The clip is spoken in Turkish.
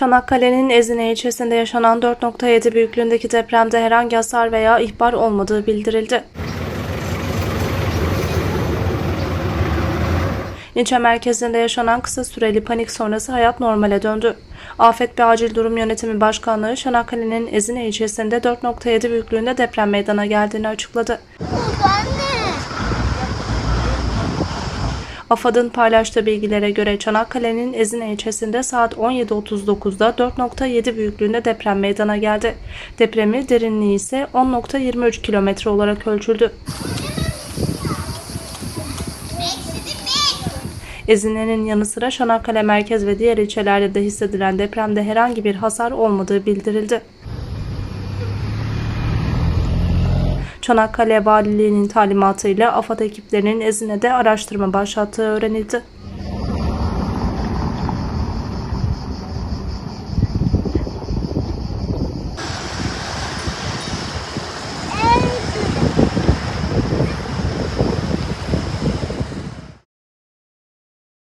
Çanakkale'nin Ezine ilçesinde yaşanan 4.7 büyüklüğündeki depremde herhangi hasar veya ihbar olmadığı bildirildi. İlçe merkezinde yaşanan kısa süreli panik sonrası hayat normale döndü. Afet ve Acil Durum Yönetimi Başkanlığı Çanakkale'nin Ezine ilçesinde 4.7 büyüklüğünde deprem meydana geldiğini açıkladı. AFAD'ın paylaştığı bilgilere göre Çanakkale'nin Ezine ilçesinde saat 17.39'da 4.7 büyüklüğünde deprem meydana geldi. Depremi derinliği ise 10.23 kilometre olarak ölçüldü. Ezine'nin yanı sıra Çanakkale merkez ve diğer ilçelerde de hissedilen depremde herhangi bir hasar olmadığı bildirildi. Çanakkale Valiliği'nin talimatıyla AFAD ekiplerinin Ezine'de araştırma başlattığı öğrenildi.